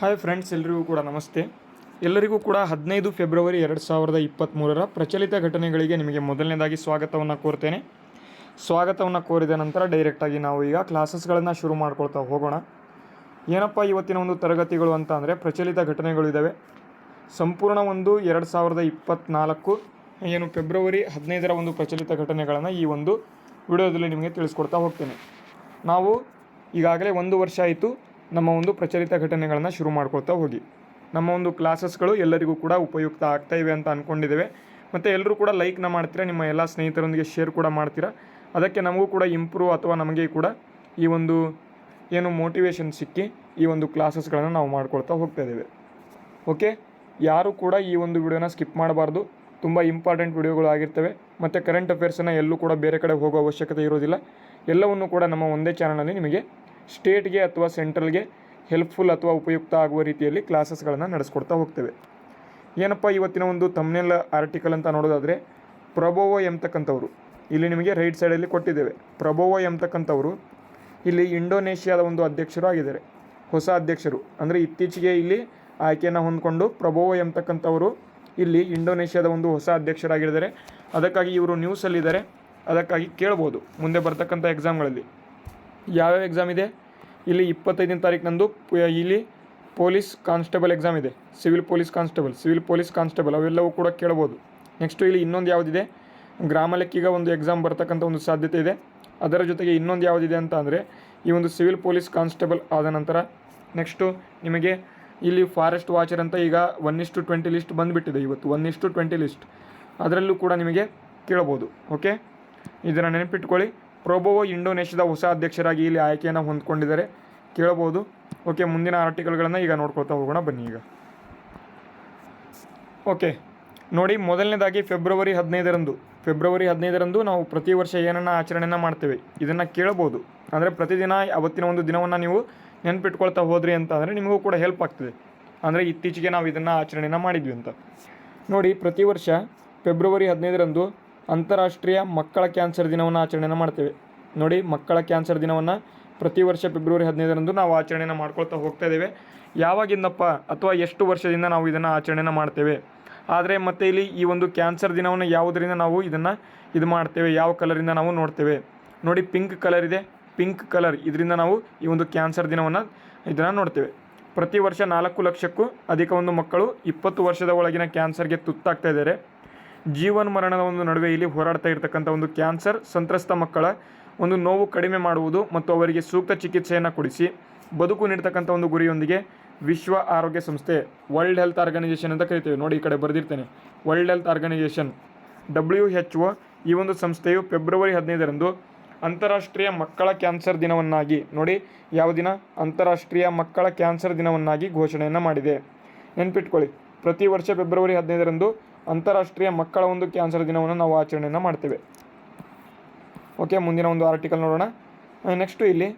Hi friends ಎಲ್ಲರಿಗೂ ಕೂಡ ನಮಸ್ತೆ. ಎಲ್ಲರಿಗೂ ಕೂಡ ಹದಿನೈದು ಫೆಬ್ರವರಿ ಎರಡು ಸಾವಿರದ ಇಪ್ಪತ್ತ್ಮೂರರ ಪ್ರಚಲಿತ ಘಟನೆಗಳಿಗೆ ನಿಮಗೆ ಮೊದಲನೇದಾಗಿ ಸ್ವಾಗತವನ್ನು ಕೋರ್ತೇನೆ. ಸ್ವಾಗತವನ್ನು ಕೋರಿದ ನಂತರ ಡೈರೆಕ್ಟಾಗಿ ನಾವು ಈಗ ಕ್ಲಾಸಸ್ಗಳನ್ನು ಶುರು ಮಾಡ್ಕೊಳ್ತಾ ಹೋಗೋಣ. ಏನಪ್ಪ ಇವತ್ತಿನ ಒಂದು ತರಗತಿಗಳು ಅಂತ ಅಂದರೆ ಪ್ರಚಲಿತ ಘಟನೆಗಳು ಇದ್ದಾವೆ ಸಂಪೂರ್ಣ ಒಂದು ಎರಡು ಸಾವಿರದ ಇಪ್ಪತ್ತ್ನಾಲ್ಕು ಏನು ಫೆಬ್ರವರಿ ಹದಿನೈದರ ಒಂದು ಪ್ರಚಲಿತ ಘಟನೆಗಳನ್ನು ಈ ಒಂದು ವಿಡಿಯೋದಲ್ಲಿ ನಿಮಗೆ ತಿಳಿಸ್ಕೊಡ್ತಾ ಹೋಗ್ತೇನೆ. ನಾವು ಈಗಾಗಲೇ ಒಂದು ವರ್ಷ ಆಯಿತು. ನಮ್ಮ ಒಂದು ಪ್ರಚಲಿತ ಘಟನೆಗಳನ್ನು ಶುರು ಮಾಡ್ಕೊಳ್ತಾ ಹೋಗಿ. ನಮ್ಮ ಒಂದು ಕ್ಲಾಸಸ್ಗಳು ಎಲ್ಲರಿಗೂ ಕೂಡ ಉಪಯುಕ್ತ ಆಗ್ತಾ ಅಂತ ಅಂದ್ಕೊಂಡಿದ್ದೇವೆ ಮತ್ತು ಎಲ್ಲರೂ ಕೂಡ ಲೈಕ್ನ ಮಾಡ್ತೀರಾ? ನಿಮ್ಮ ಎಲ್ಲ ಸ್ನೇಹಿತರೊಂದಿಗೆ ಶೇರ್ ಕೂಡ ಮಾಡ್ತೀರಾ? ಅದಕ್ಕೆ ನಮಗೂ ಕೂಡ ಇಂಪ್ರೂವ್ ಅಥವಾ ನಮಗೆ ಕೂಡ ಈ ಒಂದು ಏನು ಮೋಟಿವೇಶನ್ ಸಿಕ್ಕಿ ಈ ಒಂದು ಕ್ಲಾಸಸ್ಗಳನ್ನು ನಾವು ಮಾಡ್ಕೊಳ್ತಾ ಹೋಗ್ತಾ ಇದ್ದೇವೆ. ಓಕೆ ಯಾರೂ ಕೂಡ ಈ ಒಂದು ವಿಡಿಯೋನ ಸ್ಕಿಪ್ ಮಾಡಬಾರ್ದು. ತುಂಬ ಇಂಪಾರ್ಟೆಂಟ್ ವಿಡಿಯೋಗಳು ಆಗಿರ್ತವೆ. ಮತ್ತು ಕರೆಂಟ್ ಅಫೇರ್ಸನ್ನು ಎಲ್ಲೂ ಕೂಡ ಬೇರೆ ಕಡೆ ಹೋಗೋ ಅವಶ್ಯಕತೆ ಇರೋದಿಲ್ಲ. ಎಲ್ಲವನ್ನು ಕೂಡ ನಮ್ಮ ಒಂದೇ ಚಾನಲಲ್ಲಿ ನಿಮಗೆ ಸ್ಟೇಟ್ಗೆ ಅಥವಾ ಸೆಂಟ್ರಲ್ಗೆ ಹೆಲ್ಪ್ಫುಲ್ ಅಥವಾ ಉಪಯುಕ್ತ ಆಗುವ ರೀತಿಯಲ್ಲಿ ಕ್ಲಾಸಸ್ಗಳನ್ನು ನಡೆಸ್ಕೊಡ್ತಾ ಹೋಗ್ತೇವೆ. ಏನಪ್ಪ, ಇವತ್ತಿನ ಒಂದು ತಮ್ಮನೆಲ್ಲ ಆರ್ಟಿಕಲ್ ಅಂತ ನೋಡೋದಾದರೆ, ಪ್ರಭೋವ ಎಂಬತಕ್ಕಂಥವ್ರು ಇಲ್ಲಿ ನಿಮಗೆ ರೈಟ್ ಸೈಡಲ್ಲಿ ಕೊಟ್ಟಿದ್ದೇವೆ. ಪ್ರಭೋವ ಎಂಬತಕ್ಕಂಥವ್ರು ಇಲ್ಲಿ ಇಂಡೋನೇಷ್ಯಾದ ಒಂದು ಅಧ್ಯಕ್ಷರು ಆಗಿದ್ದಾರೆ. ಹೊಸ ಅಧ್ಯಕ್ಷರು. ಅಂದರೆ ಇತ್ತೀಚೆಗೆ ಇಲ್ಲಿ ಆಯ್ಕೆಯನ್ನು ಹೊಂದ್ಕೊಂಡು ಪ್ರಭೋವ ಎಂಬತಕ್ಕಂಥವರು ಇಲ್ಲಿ ಇಂಡೋನೇಷ್ಯಾದ ಒಂದು ಹೊಸ ಅಧ್ಯಕ್ಷರಾಗಿದ್ದಾರೆ. ಅದಕ್ಕಾಗಿ ಇವರು ನ್ಯೂಸಲ್ಲಿದ್ದಾರೆ ಅದಕ್ಕಾಗಿ ಕೇಳ್ಬೋದು. ಮುಂದೆ ಬರ್ತಕ್ಕಂಥ ಎಕ್ಸಾಮ್ಗಳಲ್ಲಿ ಯಾವ್ಯಾವ ಎಕ್ಸಾಮ್ ಇದೆ? ಇಲ್ಲಿ ಇಪ್ಪತ್ತೈದನೇ ತಾರೀಕಿನಂದು ಪ- ಇಲ್ಲಿ ಪೊಲೀಸ್ ಕಾನ್ಸ್ಟೇಬಲ್ ಎಕ್ಸಾಮ್ ಇದೆ. Civil police constable, civil police constable ಅವೆಲ್ಲವೂ ಕೂಡ ಕೇಳ್ಬೋದು ನೆಕ್ಸ್ಟು ಇಲ್ಲಿ ಇನ್ನೊಂದು ಯಾವುದಿದೆ ಗ್ರಾಮ ಲೆಕ್ಕಿಗ ಒಂದು ಎಕ್ಸಾಮ್ ಬರ್ತಕ್ಕಂಥ ಒಂದು ಸಾಧ್ಯತೆ ಇದೆ. ಅದರ ಜೊತೆಗೆ ಇನ್ನೊಂದು ಯಾವುದಿದೆ ಅಂತ ಅಂದರೆ, ಈ ಒಂದು ಸಿವಿಲ್ ಪೊಲೀಸ್ ಕಾನ್ಸ್ಟೇಬಲ್ ಆದ ನಂತರ ನೆಕ್ಸ್ಟು ನಿಮಗೆ ಇಲ್ಲಿ ಫಾರೆಸ್ಟ್ ವಾಚರ್ ಅಂತ ಈಗ ಒನ್ ಇಷ್ಟು ಟ್ವೆಂಟಿ ಲಿಸ್ಟ್ ಬಂದುಬಿಟ್ಟಿದೆ ಇವತ್ತು ಒನ್ ಇಷ್ಟು ಟ್ವೆಂಟಿ ಲಿಸ್ಟ್ ಅದರಲ್ಲೂ ಕೂಡ ನಿಮಗೆ ಕೇಳ್ಬೋದು ಓಕೆ ಇದನ್ನು ನೆನಪಿಟ್ಕೊಳ್ಳಿ. ಪ್ರೊಬೋವೋ ಇಂಡೋನೇಷ್ಯಾದ ಹೊಸ ಅಧ್ಯಕ್ಷರಾಗಿ ಇಲ್ಲಿ ಆಯ್ಕೆಯನ್ನು ಹೊಂದ್ಕೊಂಡಿದ್ದಾರೆ. ಕೇಳಬಹುದು. ಓಕೆ, ಮುಂದಿನ ಆರ್ಟಿಕಲ್ಗಳನ್ನು ಈಗ ನೋಡ್ಕೊಳ್ತಾ ಹೋಗೋಣ. ಬನ್ನಿ ಈಗ. ಓಕೆ, ನೋಡಿ, ಮೊದಲನೇದಾಗಿ ಫೆಬ್ರವರಿ ಹದಿನೈದರಂದು. ಫೆಬ್ರವರಿ ಹದಿನೈದರಂದು ನಾವು ಪ್ರತಿ ವರ್ಷ ಏನನ್ನ ಆಚರಣೆಯನ್ನು ಮಾಡ್ತೇವೆ? ಇದನ್ನು ಕೇಳ್ಬೋದು ಅಂದರೆ ಪ್ರತಿದಿನ ಅವತ್ತಿನ ಒಂದು ದಿನವನ್ನು ನೀವು ನೆನ್ಪಿಟ್ಕೊಳ್ತಾ ಹೋದ್ರಿ ಅಂತ ಅಂದರೆ ನಿಮಗೂ ಕೂಡ ಹೆಲ್ಪ್ ಆಗ್ತದೆ. ಅಂದರೆ ಇತ್ತೀಚೆಗೆ ನಾವು ಇದನ್ನು ಆಚರಣೆಯನ್ನು ಮಾಡಿದ್ವಿ ಅಂತ. ನೋಡಿ, ಪ್ರತಿ ವರ್ಷ ಫೆಬ್ರವರಿ ಹದಿನೈದರಂದು ಅಂತಾರಾಷ್ಟ್ರೀಯ ಮಕ್ಕಳ ಕ್ಯಾನ್ಸರ್ ದಿನವನ್ನು ಆಚರಣೆಯನ್ನು ಮಾಡ್ತೇವೆ. ನೋಡಿ, ಮಕ್ಕಳ ಕ್ಯಾನ್ಸರ್ ದಿನವನ್ನು ಪ್ರತಿ ವರ್ಷ ಫೆಬ್ರವರಿ ಹದಿನೈದರಂದು ನಾವು ಆಚರಣೆಯನ್ನು ಮಾಡ್ಕೊಳ್ತಾ ಹೋಗ್ತಾ ಇದ್ದೇವೆ. ಯಾವಾಗಿಂದಪ್ಪ ಅಥವಾ ಎಷ್ಟು ವರ್ಷದಿಂದ ನಾವು ಇದನ್ನು ಆಚರಣೆಯನ್ನು ಮಾಡ್ತೇವೆ? ಆದರೆ ಮತ್ತೆ ಇಲ್ಲಿ ಈ ಒಂದು ಕ್ಯಾನ್ಸರ್ ದಿನವನ್ನು ಯಾವುದರಿಂದ ನಾವು ಇದನ್ನು ಇದು ಮಾಡ್ತೇವೆ? ಯಾವ ಕಲರಿಂದ ನಾವು ನೋಡ್ತೇವೆ? ನೋಡಿ, ಪಿಂಕ್ ಕಲರ್ ಇದೆ. ಪಿಂಕ್ ಕಲರ್ ಇದರಿಂದ ನಾವು ಈ ಒಂದು ಕ್ಯಾನ್ಸರ್ ದಿನವನ್ನು ಇದನ್ನು ನೋಡ್ತೇವೆ. ಪ್ರತಿ ವರ್ಷ ನಾಲ್ಕು ಲಕ್ಷಕ್ಕೂ ಅಧಿಕ ಒಂದು ಮಕ್ಕಳು ಇಪ್ಪತ್ತು ವರ್ಷದ ಒಳಗಿನ ಕ್ಯಾನ್ಸರ್ಗೆ ತುತ್ತಾಗ್ತಾ ಇದ್ದಾರೆ. ಜೀವನ ಮರಣದ ಒಂದು ನಡುವೆ ಇಲ್ಲಿ ಹೋರಾಡ್ತಾ ಇರತಕ್ಕಂಥ ಒಂದು ಕ್ಯಾನ್ಸರ್ ಸಂತ್ರಸ್ತ ಮಕ್ಕಳ ಒಂದು ನೋವು ಕಡಿಮೆ ಮಾಡುವುದು ಮತ್ತು ಅವರಿಗೆ ಸೂಕ್ತ ಚಿಕಿತ್ಸೆಯನ್ನು ಕೊಡಿಸಿ ಬದುಕು ನೀಡ್ತಕ್ಕಂಥ ಒಂದು ಗುರಿಯೊಂದಿಗೆ ವಿಶ್ವ ಆರೋಗ್ಯ ಸಂಸ್ಥೆ ವರ್ಲ್ಡ್ ಹೆಲ್ತ್ ಆರ್ಗನೈಸೇಷನ್ ಅಂತ ಕರಿತೇವೆ. ನೋಡಿ, ಈ ಕಡೆ ಬರೆದಿರ್ತೇನೆ. World health organisation W H O ಈ ಒಂದು ಸಂಸ್ಥೆಯು ಫೆಬ್ರವರಿ ಹದಿನೈದರಂದು ಅಂತಾರಾಷ್ಟ್ರೀಯ ಮಕ್ಕಳ ಕ್ಯಾನ್ಸರ್ ದಿನವನ್ನಾಗಿ, ನೋಡಿ, ಯಾವ ದಿನ? ಅಂತಾರಾಷ್ಟ್ರೀಯ ಮಕ್ಕಳ ಕ್ಯಾನ್ಸರ್ ದಿನವನ್ನಾಗಿ ಘೋಷಣೆಯನ್ನು ಮಾಡಿದೆ. ನೆನ್ಪಿಟ್ಕೊಳ್ಳಿ. ಪ್ರತಿ ವರ್ಷ ಫೆಬ್ರವರಿ ಹದಿನೈದರಂದು ಅಂತಾರಾಷ್ಟ್ರೀಯ ಮಕ್ಕಳ ಒಂದು ಕ್ಯಾನ್ಸರ್ ದಿನವನ್ನು ನಾವು ಆಚರಣೆಯನ್ನು ಮಾಡ್ತೇವೆ. ಓಕೆ ಮುಂದಿನ ಒಂದು ಆರ್ಟಿಕಲ್ ನೋಡೋಣ. ನೆಕ್ಸ್ಟು ಇಲ್ಲಿ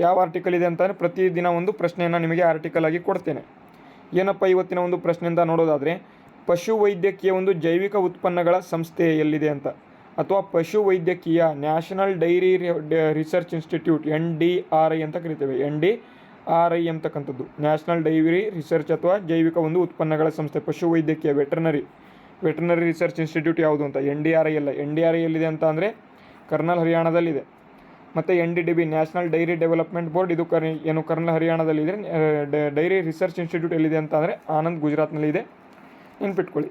ಯಾವ ಆರ್ಟಿಕಲ್ ಇದೆ ಅಂತಂದರೆ ಪ್ರತಿದಿನ ಒಂದು ಪ್ರಶ್ನೆಯನ್ನು ನಿಮಗೆ ಆರ್ಟಿಕಲ್ ಆಗಿ ಕೊಡ್ತೇನೆ. ಏನಪ್ಪ ಇವತ್ತಿನ ಒಂದು ಪ್ರಶ್ನೆಯಿಂದ ನೋಡೋದಾದರೆ ಪಶು ವೈದ್ಯಕೀಯ ಒಂದು ಜೈವಿಕ ಉತ್ಪನ್ನಗಳ ಸಂಸ್ಥೆ ಎಲ್ಲಿದೆ ಅಂತ. ಅಥವಾ ಪಶು ವೈದ್ಯಕೀಯ national dairy research institute N D R I ಅಂತ ಕರಿತೇವೆ. ಎನ್ ಡಿ ಆರ್ ಐ ಅಂತಕ್ಕಂಥದ್ದು ನ್ಯಾಷನಲ್ ಡೈರಿ ರಿಸರ್ಚ್ ಅಥವಾ ಜೈವಿಕ ಒಂದು ಉತ್ಪನ್ನಗಳ ಸಂಸ್ಥೆ ಪಶುವೈದ್ಯಕೀಯ ವೆಟರ್ನರಿ. ವೆಟರ್ನರಿ ರಿಸರ್ಚ್ ಇನ್ಸ್ಟಿಟ್ಯೂಟ್ ಯಾವುದು ಅಂತ? ಎನ್ ಡಿ ಆರ್ ಐ ಅಲ್ಲ. ಎನ್ ಡಿ ಆರ್ ಐ ಎಲ್ಲಿದೆ ಅಂತ ಅಂದರೆ ಕರ್ನಲ್ ಹರಿಯಾಣದಲ್ಲಿದೆ. ಮತ್ತು N D D B, national dairy development board, ಇದು ಕರ್, ಏನು ಕರ್ನಲ್ ಹರಿಯಾಣದಲ್ಲಿದೆ ಡೈರಿ ರಿಸರ್ಚ್ ಇನ್ಸ್ಟಿಟ್ಯೂಟ್ ಎಲ್ಲಿದೆ ಅಂತ ಅಂದರೆ ಆನಂದ್ ಗುಜರಾತ್ನಲ್ಲಿದೆ ನೆನ್ಪಿಟ್ಕೊಳ್ಳಿ.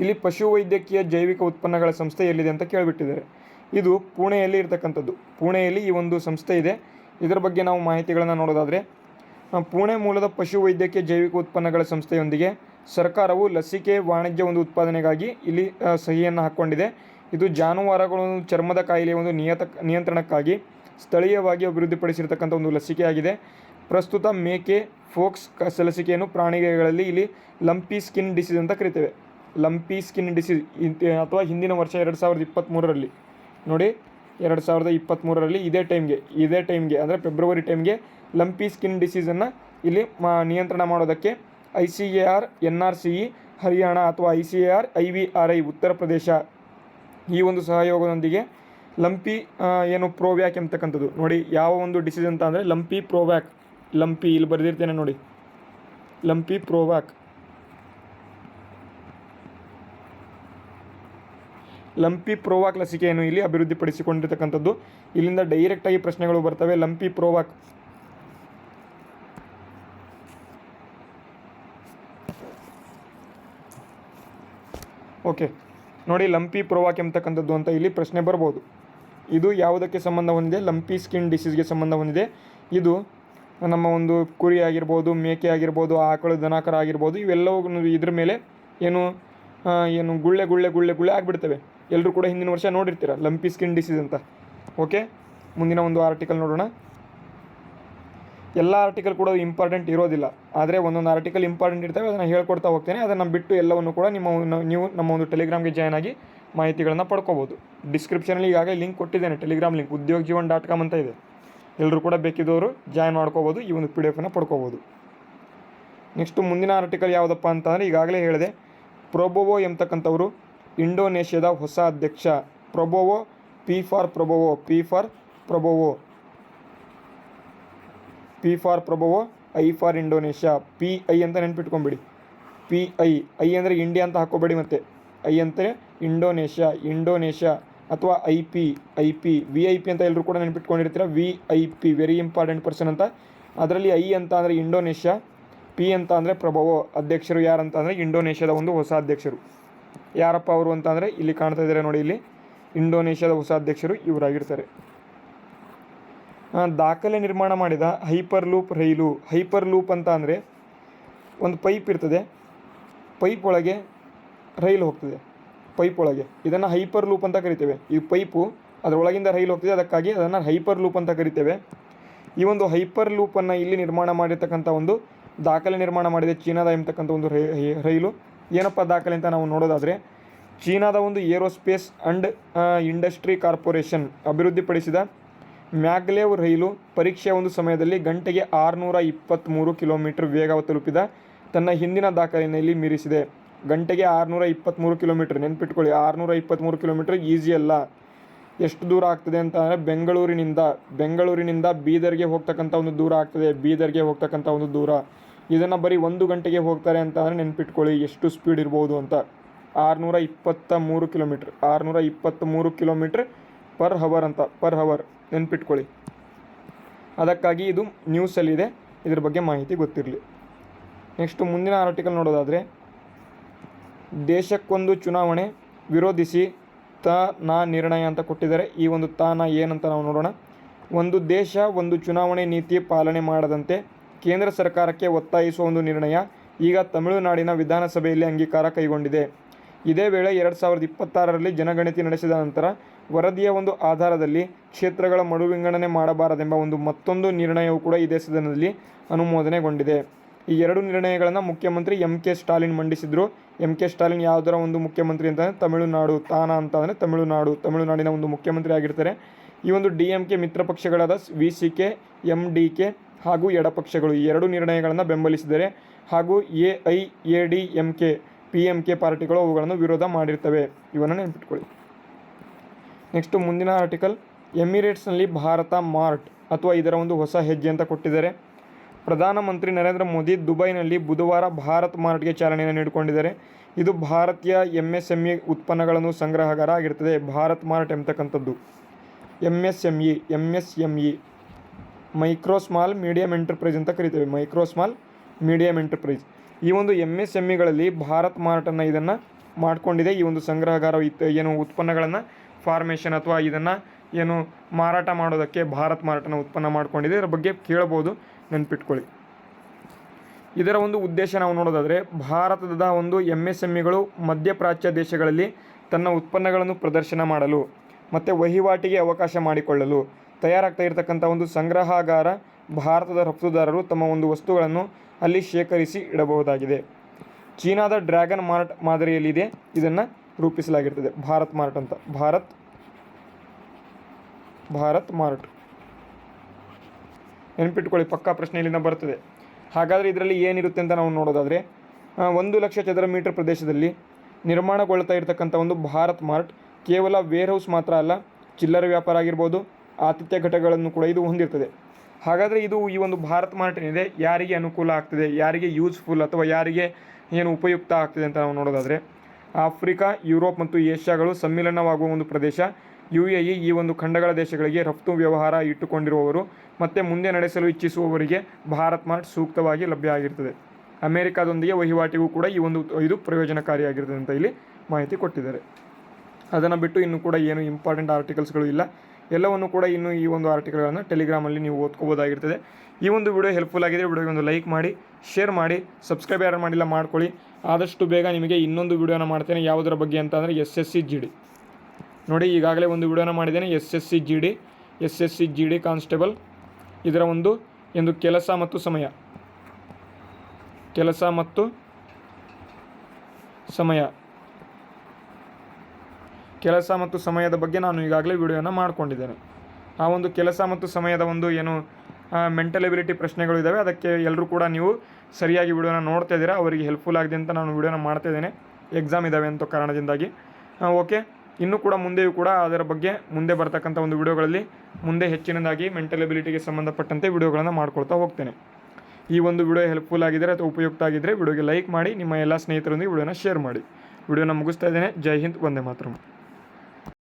ಇಲ್ಲಿ ಪಶುವೈದ್ಯಕೀಯ ಜೈವಿಕ ಉತ್ಪನ್ನಗಳ ಸಂಸ್ಥೆ ಎಲ್ಲಿದೆ ಅಂತ ಕೇಳಿಬಿಟ್ಟಿದ್ದಾರೆ. ಇದು ಪುಣೆಯಲ್ಲಿ ಇರತಕ್ಕಂಥದ್ದು. ಪುಣೆಯಲ್ಲಿ ಈ ಒಂದು ಸಂಸ್ಥೆ ಇದೆ. ಇದರ ಬಗ್ಗೆ ನಾವು ಮಾಹಿತಿಗಳನ್ನು ನೋಡೋದಾದರೆ ಪುಣೆ ಮೂಲದ ಪಶು ವೈದ್ಯಕೀಯ ಜೈವಿಕ ಉತ್ಪನ್ನಗಳ ಸಂಸ್ಥೆಯೊಂದಿಗೆ ಸರ್ಕಾರವು ಲಸಿಕೆ ವಾಣಿಜ್ಯ ಒಂದು ಉತ್ಪಾದನೆಗಾಗಿ ಇಲ್ಲಿ ಸಹಿಯನ್ನು ಹಾಕ್ಕೊಂಡಿದೆ ಇದು ಜಾನುವಾರುಗಳ ಚರ್ಮದ ಕಾಯಿಲೆಯ ಒಂದು ನಿಯತ, ನಿಯಂತ್ರಣಕ್ಕಾಗಿ ಸ್ಥಳೀಯವಾಗಿ ಅಭಿವೃದ್ಧಿಪಡಿಸಿರ್ತಕ್ಕಂಥ ಒಂದು ಲಸಿಕೆಯಾಗಿದೆ ಪ್ರಸ್ತುತ ಮೇಕೆ, ಫೋಕ್ಸ್ ಕಸ ಲಸಿಕೆಯನ್ನು ಪ್ರಾಣಿಗಳಲ್ಲಿ ಇಲ್ಲಿ ಲಂಪಿ ಸ್ಕಿನ್ ಡಿಸೀಸ್ ಅಂತ ಕರಿತೇವೆ. ಲಂಪಿ ಸ್ಕಿನ್ ಡಿಸೀಸ್ ಅಥವಾ ಹಿಂದಿನ ವರ್ಷ ಎರಡು ಸಾವಿರದ ಇಪ್ಪತ್ತ್ಮೂರರಲ್ಲಿ ನೋಡಿ ಎರಡು ಸಾವಿರದ ಇಪ್ಪತ್ತ್ಮೂರರಲ್ಲಿ ಇದೇ ಟೈಮ್ಗೆ ಇದೇ ಟೈಮ್ಗೆ, ಅಂದರೆ ಫೆಬ್ರವರಿ ಟೈಮ್ಗೆ ಲಂಪಿ ಸ್ಕಿನ್ ಡಿಸೀಸನ್ನು ಇಲ್ಲಿ ಮಾ, ನಿಯಂತ್ರಣ ಮಾಡೋದಕ್ಕೆ I C A R, N R C E, Haryana ಅಥವಾ I C A R, I V R I, Uttar Pradesh ಈ ಒಂದು ಸಹಯೋಗದೊಂದಿಗೆ ಲಂಪಿ ಏನು ಪ್ರೋವ್ಯಾಕ್ ಎಂಬತಕ್ಕಂಥದ್ದು ನೋಡಿ, ಯಾವ ಒಂದು ಡಿಸೀಸ್ ಅಂತ ಅಂದರೆ ಲಂಪಿ ಪ್ರೋವ್ಯಾಕ್ ಲಂಪಿ, ಇಲ್ಲಿ ಬರೆದಿರ್ತೇನೆ ನೋಡಿ. ಲಂಪಿ ಪ್ರೋವಾಕ್ ಲಂಪಿ ಪ್ರೋವಾಕ್ ಲಸಿಕೆಯನ್ನು ಇಲ್ಲಿ ಅಭಿವೃದ್ಧಿಪಡಿಸಿಕೊಂಡಿರ್ತಕ್ಕಂಥದ್ದು. ಇಲ್ಲಿಂದ ಡೈರೆಕ್ಟಾಗಿ ಪ್ರಶ್ನೆಗಳು ಬರ್ತವೆ. Lumpy ಪ್ರೋವಾಕ್ okay. ನೋಡಿ, ಲಂಪಿ ಪ್ರೋವಾಕ್ ಎಂಬತಕ್ಕಂಥದ್ದು ಅಂತ ಇಲ್ಲಿ ಪ್ರಶ್ನೆ ಬರ್ಬೋದು. ಇದು ಯಾವುದಕ್ಕೆ ಸಂಬಂಧ ಹೊಂದಿದೆ? ಲಂಪಿ ಸ್ಕಿನ್ ಡಿಸೀಸ್ಗೆ ಸಂಬಂಧ ಹೊಂದಿದೆ. ಇದು ನಮ್ಮ ಒಂದು ಕುರಿ ಆಗಿರ್ಬೋದು, ಮೇಕೆ ಆಗಿರ್ಬೋದು, ಆಕಳು, ದನಕರ ಆಗಿರ್ಬೋದು, ಇವೆಲ್ಲವೂ ಇದ್ರ ಮೇಲೆ ಏನು ಏನು ಗುಳ್ಳೆ ಗುಳ್ಳೆ ಗುಳ್ಳೆ ಗುಳ್ಳೆ ಆಗಿಬಿಡ್ತವೆ. ಎಲ್ಲರೂ ಕೂಡ ಹಿಂದಿನ ವರ್ಷ ನೋಡಿರ್ತೀರ ಲಂಪಿ ಸ್ಕಿನ್ ಡಿಸೀಸ್ ಅಂತ. ಓಕೆ ಮುಂದಿನ ಒಂದು ಆರ್ಟಿಕಲ್ ನೋಡೋಣ. ಎಲ್ಲ ಆರ್ಟಿಕಲ್ ಕೂಡ ಇಂಪಾರ್ಟೆಂಟ್ ಇರೋದಿಲ್ಲ. ಆದರೆ ಒಂದೊಂದು ಆರ್ಟಿಕಲ್ ಇಂಪಾರ್ಟೆಂಟ್ ಇರ್ತವೆ, ಅದನ್ನು ಹೇಳ್ಕೊಡ್ತಾ ಹೋಗ್ತೇನೆ. ಅದನ್ನು ಬಿಟ್ಟು ಎಲ್ಲವನ್ನು ಕೂಡ ನಿಮ್ಮ ನೀವು ನಮ್ಮ ಒಂದು ಟೆಲಿಗ್ರಾಮ್ಗೆ ಜಾಯ್ನ್ ಆಗಿ ಮಾಹಿತಿಗಳನ್ನು ಪಡ್ಕೋಬೋದು. ಡಿಸ್ಕ್ರಿಪ್ಷನಲ್ಲಿ ಈಗಾಗಲೇ ಲಿಂಕ್ ಕೊಟ್ಟಿದ್ದೇನೆ. ಟೆಲಿಗ್ರಾಮ್ ಲಿಂಕ್ ಉದ್ಯೋಗ ಜೀವನ್ ಡಾಟ್ ಕಾಮ್ ಅಂತ ಇದೆ. ಎಲ್ಲರೂ ಕೂಡ ಬೇಕಿದ್ದವರು ಜಾಯ್ನ್ ಮಾಡ್ಕೋಬೋದು, ಈ ಒಂದು ಪಿ ಡಿ ಎಫನ್ನು ಪಡ್ಕೋಬೋದು. ನೆಕ್ಸ್ಟು ಮುಂದಿನ ಆರ್ಟಿಕಲ್ ಯಾವುದಪ್ಪ ಅಂತಂದರೆ ಈಗಾಗಲೇ ಹೇಳಿದೆ. ಪ್ರೋಬೋವೋ ಎಂಬತಕ್ಕಂಥವರು ಇಂಡೋನೇಷ್ಯಾದ ಹೊಸ ಅಧ್ಯಕ್ಷ Prabowo P for Prabowo, P for Prabowo P for Prabowo I for Indonesia. P I ಅಂತ ನೆನ್ಪಿಟ್ಕೊಂಬಿಡಿ. ಪಿ ಐ ಐ ಅಂದರೆ ಇಂಡಿಯಾ ಅಂತ ಹಾಕೋಬೇಡಿ ಮತ್ತೆ. ಐ ಅಂದರೆ ಇಂಡೋನೇಷ್ಯಾ ಇಂಡೋನೇಷ್ಯಾ ಅಥವಾ I P I P, V I P ಅಂತ ಎಲ್ಲರೂ ಕೂಡ ನೆನ್ಪಿಟ್ಕೊಂಡಿರ್ತೀರ? V I P very important person ಅಂತ. ಅದರಲ್ಲಿ ಐ ಅಂತ ಅಂದರೆ ಇಂಡೋನೇಷ್ಯಾ, ಪಿ ಅಂತ ಅಂದರೆ ಪ್ರಭಾವ. ಅಧ್ಯಕ್ಷರು ಯಾರಂತ ಅಂದರೆ ಇಂಡೋನೇಷ್ಯಾದ ಒಂದು ಹೊಸ ಅಧ್ಯಕ್ಷರು. ಯಾರಪ್ಪ ಅವರು ಅಂತಂದರೆ ಇಲ್ಲಿ ಕಾಣ್ತಾ ಇದ್ದಾರೆ ನೋಡಿ ಇಲ್ಲಿ ಇಂಡೋನೇಷ್ಯಾದ ಹೊಸ ಅಧ್ಯಕ್ಷರು ಇವರಾಗಿರ್ತಾರೆ. ದಾಖಲೆ ನಿರ್ಮಾಣ ಮಾಡಿದ ಹೈಪರ್ ಲೂಪ್ ರೈಲು, ಹೈಪರ್ ಲೂಪ್ ಅಂತ ಅಂದರೆ ಒಂದು ಪೈಪ್ ಇರ್ತದೆ. ಪೈಪ್ ಒಳಗೆ ರೈಲು ಹೋಗ್ತದೆ. ಪೈಪ್ ಒಳಗೆ. ಇದನ್ನು ಹೈಪರ್ ಲೂಪ್ ಅಂತ ಕರಿತೇವೆ. ಈ ಪೈಪು ಅದರೊಳಗಿಂದ ರೈಲು ಹೋಗ್ತದೆ. ಅದಕ್ಕಾಗಿ ಅದನ್ನು ಹೈಪರ್ ಲೂಪ್ ಅಂತ ಕರಿತೇವೆ. ಈ ಒಂದು ಹೈಪರ್ ಲೂಪನ್ನು ಇಲ್ಲಿ ನಿರ್ಮಾಣ ಮಾಡಿರ್ತಕ್ಕಂಥ ಒಂದು ದಾಖಲೆ ನಿರ್ಮಾಣ ಮಾಡಿದೆ ಚೀನಾದ ಎಂಬತಕ್ಕಂಥ ಒಂದು ರೈಲು. ಏನಪ್ಪ ದಾಖಲೆ ಅಂತ ನಾವು ನೋಡೋದಾದರೆ, ಚೀನಾದ ಒಂದು ಏರೋಸ್ಪೇಸ್ ಅಂಡ್ ಇಂಡಸ್ಟ್ರಿ ಕಾರ್ಪೊರೇಷನ್ ಅಭಿವೃದ್ಧಿಪಡಿಸಿದ ಮ್ಯಾಗ್ಲೇವ್ ರೈಲು ಪರೀಕ್ಷೆಯ ಒಂದು ಸಮಯದಲ್ಲಿ ಗಂಟೆಗೆ ಆರುನೂರ ಇಪ್ಪತ್ತ್ಮೂರು ಕಿಲೋಮೀಟರ್ ವೇಗ ತಲುಪಿದ ತನ್ನ ಹಿಂದಿನ ದಾಖಲೆಯಲ್ಲಿ ಮೀರಿಸಿದೆ. ಗಂಟೆಗೆ ಆರುನೂರ ಇಪ್ಪತ್ತ್ಮೂರು ಕಿಲೋಮೀಟರ್, ನೆನ್ಪಿಟ್ಕೊಳ್ಳಿ, ಆರುನೂರ ಇಪ್ಪತ್ತ್ಮೂರು ಕಿಲೋಮೀಟರ್ ಈಸಿ ಅಲ್ಲ. ಎಷ್ಟು ದೂರ ಆಗ್ತದೆ ಅಂತ ಅಂದರೆ ಬೆಂಗಳೂರಿನಿಂದ ಬೆಂಗಳೂರಿನಿಂದ ಬೀದರ್ಗೆ ಹೋಗ್ತಕ್ಕಂಥ ಒಂದು ದೂರ ಆಗ್ತದೆ, ಬೀದರ್ಗೆ ಹೋಗ್ತಕ್ಕಂಥ ಒಂದು ದೂರ. ಇದನ್ನು ಬರೀ ಒಂದು ಗಂಟೆಗೆ ಹೋಗ್ತಾರೆ ಅಂತ ಅಂದರೆ ನೆನ್ಪಿಟ್ಕೊಳ್ಳಿ, ಎಷ್ಟು ಸ್ಪೀಡ್ ಇರ್ಬೋದು ಅಂತ. ಆರುನೂರ ಇಪ್ಪತ್ತ ಮೂರು ಕಿಲೋಮೀಟ್ರ್ ಆರುನೂರ ಇಪ್ಪತ್ತ ಮೂರು ಕಿಲೋಮೀಟ್ರ್ ಪರ್ ಹವರ್ ಅಂತ ಪರ್ ಹವರ್ ನೆನ್ಪಿಟ್ಕೊಳ್ಳಿ. ಅದಕ್ಕಾಗಿ ಇದು ನ್ಯೂಸಲ್ಲಿದೆ ಇದ್ರ ಬಗ್ಗೆ ಮಾಹಿತಿ ಗೊತ್ತಿರಲಿ. ನೆಕ್ಸ್ಟು ಮುಂದಿನ ಆರ್ಟಿಕಲ್ ನೋಡೋದಾದರೆ, ದೇಶಕ್ಕೊಂದು ಚುನಾವಣೆ ವಿರೋಧಿಸಿ ತ ನಾ ನಿರ್ಣಯ ಅಂತ ಕೊಟ್ಟಿದ್ದಾರೆ. ಈ ಒಂದು ತಾನ ಏನಂತ ನಾವು ನೋಡೋಣ. ಒಂದು ದೇಶ, ಒಂದು ಚುನಾವಣೆ ನೀತಿ ಪಾಲನೆ ಮಾಡದಂತೆ ಕೇಂದ್ರ ಸರ್ಕಾರಕ್ಕೆ ಒತ್ತಾಯಿಸುವ ಒಂದು ನಿರ್ಣಯ ಈಗ ತಮಿಳುನಾಡಿನ ವಿಧಾನಸಭೆಯಲ್ಲಿ ಅಂಗೀಕಾರ ಕೈಗೊಂಡಿದೆ. ಇದೇ ವೇಳೆ ಎರಡು ಸಾವಿರದ ಇಪ್ಪತ್ತಾರರಲ್ಲಿ ಜನಗಣತಿ ನಡೆಸಿದ ನಂತರ ವರದಿಯ ಒಂದು ಆಧಾರದಲ್ಲಿ ಕ್ಷೇತ್ರಗಳ ಮರುವಿಂಗಡಣೆ ಮಾಡಬಾರದೆಂಬ ಒಂದು ಮತ್ತೊಂದು ನಿರ್ಣಯವು ಕೂಡ ಇದೇ ಸದನದಲ್ಲಿ ಅನುಮೋದನೆಗೊಂಡಿದೆ. ಈ ಎರಡು ನಿರ್ಣಯಗಳನ್ನು ಮುಖ್ಯಮಂತ್ರಿ ಎಂ ಕೆ ಸ್ಟಾಲಿನ್ ಮಂಡಿಸಿದ್ರು. ಎಂ ಕೆ ಸ್ಟಾಲಿನ್ ಯಾವುದರ ಒಂದು ಮುಖ್ಯಮಂತ್ರಿ ಅಂತಂದರೆ ತಮಿಳುನಾಡು, ತಾನ ಅಂತ ಅಂದರೆ ತಮಿಳುನಾಡು, ತಮಿಳುನಾಡಿನ ಒಂದು ಮುಖ್ಯಮಂತ್ರಿ ಆಗಿರ್ತಾರೆ. ಈ ಒಂದು ಡಿ ಎಂ ಕೆ ಮಿತ್ರ ಪಕ್ಷಗಳಾದ V C K, M D K ಹಾಗೂ ಎಡಪಕ್ಷಗಳು ಈ ಎರಡು ನಿರ್ಣಯಗಳನ್ನು ಬೆಂಬಲಿಸಿದರೆ ಹಾಗೂ A I A D M K, P M K ಪಾರ್ಟಿಗಳು ಅವುಗಳನ್ನು ವಿರೋಧ ಮಾಡಿರ್ತವೆ. ಇವನ್ನು ನೆನಪಿಟ್ಕೊಳ್ಳಿ. ನೆಕ್ಸ್ಟು ಮುಂದಿನ ಆರ್ಟಿಕಲ್ ಎಮಿರೇಟ್ಸ್ನಲ್ಲಿ ಭಾರತ ಮಾರ್ಟ್ ಅಥವಾ ಇದರ ಒಂದು ಹೊಸ ಹೆಜ್ಜೆ ಅಂತ ಕೊಟ್ಟಿದ್ದಾರೆ. ಪ್ರಧಾನಮಂತ್ರಿ ನರೇಂದ್ರ ಮೋದಿ ದುಬೈನಲ್ಲಿ ಬುಧವಾರ ಭಾರತ್ ಮಾರ್ಟ್ಗೆ ಚಾಲನೆಯನ್ನು ನೀಡಿಕೊಂಡಿದ್ದಾರೆ. ಇದು ಭಾರತೀಯ ಎಂ ಎಸ್ ಎಂ ಇ ಉತ್ಪನ್ನಗಳನ್ನು ಸಂಗ್ರಹಗಾರ ಆಗಿರ್ತದೆ. ಭಾರತ್ ಮಾರ್ಟ್ ಎಂಬತಕ್ಕಂಥದ್ದು. M S M E M S M E micro small medium enterprise ಅಂತ ಕರಿತೇವೆ. Micro small medium enterprise. ಈ ಒಂದು ಎಂ ಎಸ್ ಎಂ ಇಗಳಲ್ಲಿ ಭಾರತ್ ಮಾರ್ಟನ್ನು ಇದನ್ನು ಮಾಡಿಕೊಂಡಿದೆ. ಈ ಒಂದು ಸಂಗ್ರಹಗಾರ ಏನು ಉತ್ಪನ್ನಗಳನ್ನು, ಫಾರ್ಮೇಷನ್ ಅಥವಾ ಇದನ್ನು ಏನು ಮಾರಾಟ ಮಾಡೋದಕ್ಕೆ ಭಾರತ್ ಮಾರ್ಟನ್ನು ಉತ್ಪನ್ನ ಮಾಡಿಕೊಂಡಿದೆ. ಇದರ ಬಗ್ಗೆ ಕೇಳ್ಬೋದು ನೆನ್ಪಿಟ್ಕೊಳ್ಳಿ. ಇದರ ಒಂದು ಉದ್ದೇಶ ನಾವು ನೋಡೋದಾದರೆ, ಭಾರತದ ಒಂದು ಎಂ ಎಸ್ ಎಂ ಇಗಳು ಮಧ್ಯಪ್ರಾಚ್ಯ ದೇಶಗಳಲ್ಲಿ ತನ್ನ ಉತ್ಪನ್ನಗಳನ್ನು ಪ್ರದರ್ಶನ ಮಾಡಲು, ಮತ್ತು ವಹಿವಾಟಿಗೆ ಅವಕಾಶ ಮಾಡಿಕೊಳ್ಳಲು ತಯಾರಾಗ್ತಾ ಇರತಕ್ಕಂಥ ಒಂದು ಸಂಗ್ರಹಾಗಾರ ಭಾರತದ ರಫ್ತುದಾರರು ತಮ್ಮ ಒಂದು ವಸ್ತುಗಳನ್ನು ಅಲ್ಲಿ ಶೇಖರಿಸಿ ಇಡಬಹುದಾಗಿದೆ. ಚೀನಾದ ಡ್ರ್ಯಾಗನ್ ಮಾರ್ಟ್ ಮಾದರಿಯಲ್ಲಿದೆ. ಇದನ್ನು ರೂಪಿಸಲಾಗಿರ್ತದೆ. ಭಾರತ್ ಮಾರ್ಟ್ ಅಂತ. ಭಾರತ್ ಭಾರತ್ ಮಾರ್ಟ್. ನೆನಪಿಟ್ಕೊಳ್ಳಿ, ಪಕ್ಕಾ ಪ್ರಶ್ನೆ ಇಲ್ಲಿಂದ ಬರ್ತದೆ. ಹಾಗಾದರೆ ಇದರಲ್ಲಿ ಏನಿರುತ್ತೆ ಅಂತ ನಾವು ನೋಡೋದಾದರೆ ಒಂದು ಲಕ್ಷ ಚದರ ಮೀಟರ್ ಪ್ರದೇಶದಲ್ಲಿ ನಿರ್ಮಾಣಗೊಳ್ತಾ ಇರತಕ್ಕಂಥ ಒಂದು ಭಾರತ್ ಮಾರ್ಟ್ ಕೇವಲ ವೇರ್ ಹೌಸ್ ಮಾತ್ರ ಅಲ್ಲ, ಚಿಲ್ಲರೆ ವ್ಯಾಪಾರ ಆಗಿರ್ಬೋದು ಆತಿಥ್ಯ ಘಟಕಗಳನ್ನು ಕೂಡ ಇದು ಹೊಂದಿರ್ತದೆ. ಹಾಗಾದರೆ ಇದು ಈ ಒಂದು ಭಾರತ್ ಮಾರ್ಟ್ ಏನಿದೆ ಯಾರಿಗೆ ಅನುಕೂಲ ಆಗ್ತದೆ? ಯಾರಿಗೆ ಯೂಸ್ಫುಲ್ ಅಥವಾ ಯಾರಿಗೆ ಏನು ಉಪಯುಕ್ತ ಆಗ್ತದೆ ಅಂತ ನಾವು ನೋಡೋದಾದರೆ, ಆಫ್ರಿಕಾ, ಯುರೋಪ್ ಮತ್ತು ಏಷ್ಯಾಗಳು ಸಮ್ಮಿಲನವಾಗುವ ಒಂದು ಪ್ರದೇಶ. ಯು ಎ ಇ ಈ ಒಂದು ಖಂಡಗಳ ದೇಶಗಳಿಗೆ ರಫ್ತು ವ್ಯವಹಾರ ಇಟ್ಟುಕೊಂಡಿರುವವರು ಮತ್ತು ಮುಂದೆ ನಡೆಸಲು ಇಚ್ಛಿಸುವವರಿಗೆ ಭಾರತ್ ಮಾರ್ಟ್ ಸೂಕ್ತವಾಗಿ ಲಭ್ಯ ಆಗಿರ್ತದೆ. ಅಮೇರಿಕಾದೊಂದಿಗೆ ವಹಿವಾಟಿಗೂ ಕೂಡ ಈ ಒಂದು ಇದು ಪ್ರಯೋಜನಕಾರಿಯಾಗಿರ್ತದೆ ಅಂತ ಇಲ್ಲಿ ಮಾಹಿತಿ ಕೊಟ್ಟಿದ್ದಾರೆ. ಅದನ್ನು ಬಿಟ್ಟು ಇನ್ನೂ ಕೂಡ ಏನು ಇಂಪಾರ್ಟೆಂಟ್ ಆರ್ಟಿಕಲ್ಸ್ಗಳು ಇಲ್ಲ. ಎಲ್ಲವನ್ನು ಕೂಡ ಇನ್ನು ಈ ಒಂದು ಆರ್ಟಿಕಲ್ಗಳನ್ನು ಟೆಲಿಗ್ರಾಮಲ್ಲಿ ನೀವು ಓದ್ಕೋಬೋದಾಗಿರ್ತದೆ. ಈ ಒಂದು ವಿಡಿಯೋ ಹೆಲ್ಪ್ಫುಲ್ ಆಗಿದೆ ವಿಡಿಯೋಗೆ ಒಂದು ಲೈಕ್ ಮಾಡಿ, ಶೇರ್ ಮಾಡಿ, ಸಬ್ಸ್ಕ್ರೈಬ್ ಯಾರು ಮಾಡಿಲ್ಲ ಮಾಡ್ಕೊಳ್ಳಿ. ಆದಷ್ಟು ಬೇಗ ನಿಮಗೆ ಇನ್ನೊಂದು ವಿಡಿಯೋನ ಮಾಡ್ತೇನೆ. ಯಾವುದರ ಬಗ್ಗೆ ಅಂತಂದರೆ S S C G D. ನೋಡಿ, ಈಗಾಗಲೇ ಒಂದು ವಿಡಿಯೋನ ಮಾಡಿದ್ದೇನೆ. S S C G D, S S C G D constable. ಇದರ ಒಂದು ಎಂದು ಕೆಲಸ ಮತ್ತು ಸಮಯ. ಕೆಲಸ ಮತ್ತು ಸಮಯ. ಕೆಲಸ ಮತ್ತು ಸಮಯದ ಬಗ್ಗೆ ನಾನು ಈಗಾಗಲೇ ವಿಡಿಯೋನ ಮಾಡ್ಕೊಂಡಿದ್ದೇನೆ. ಆ ಒಂದು ಕೆಲಸ ಮತ್ತು ಸಮಯದ ಒಂದು ಏನು ಮೆಂಟಲ್ ಎಬಿಲಿಟಿ ಪ್ರಶ್ನೆಗಳು ಇದ್ದಾವೆ ಅದಕ್ಕೆ ಎಲ್ಲರೂ ಕೂಡ ನೀವು ಸರಿಯಾಗಿ ವಿಡಿಯೋನ ನೋಡ್ತಾ ಇದ್ದೀರಾ, ಅವರಿಗೆ ಹೆಲ್ಪ್ಫುಲ್ ಆಗಿದೆ ಅಂತ ನಾನು ವಿಡಿಯೋನ ಮಾಡ್ತಾ ಇದ್ದೇನೆ. ಎಕ್ಸಾಮ್ ಇದ್ದಾವೆ ಅಂತ ಕಾರಣದಿಂದಾಗಿ. ಓಕೆ ಇನ್ನೂ ಕೂಡ ಮುಂದೆಯೂ ಕೂಡ ಅದರ ಬಗ್ಗೆ ಮುಂದೆ ಬರ್ತಕ್ಕಂಥ ಒಂದು ವಿಡಿಯೋಗಳಲ್ಲಿ ಮುಂದೆ ಹೆಚ್ಚಿನದಾಗಿ ಮೆಂಟಲ್ ಎಬಿಲಿಟಿಗೆ ಸಂಬಂಧಪಟ್ಟಂತೆ ವಿಡಿಯೋಗಳನ್ನು ಮಾಡ್ಕೊಳ್ತಾ ಹೋಗ್ತೇನೆ. ಈ ಒಂದು ವಿಡಿಯೋ ಹೆಲ್ಪ್ಫುಲ್ ಆಗಿದ್ದರೆ ಅಥವಾ ಉಪಯುಕ್ತ ಆಗಿದ್ದರೆ ವಿಡಿಯೋಗೆ ಲೈಕ್ ಮಾಡಿ, ನಿಮ್ಮ ಎಲ್ಲ ಸ್ನೇಹಿತರೊಂದಿಗೆ ವಿಡಿಯೋನ ಶೇರ್ ಮಾಡಿ. ವಿಡಿಯೋನ ಮುಗಿಸ್ತಾ ಇದ್ದೇನೆ. ಜೈ ಹಿಂದ್, ವಂದೇ ಮಾತರಂ.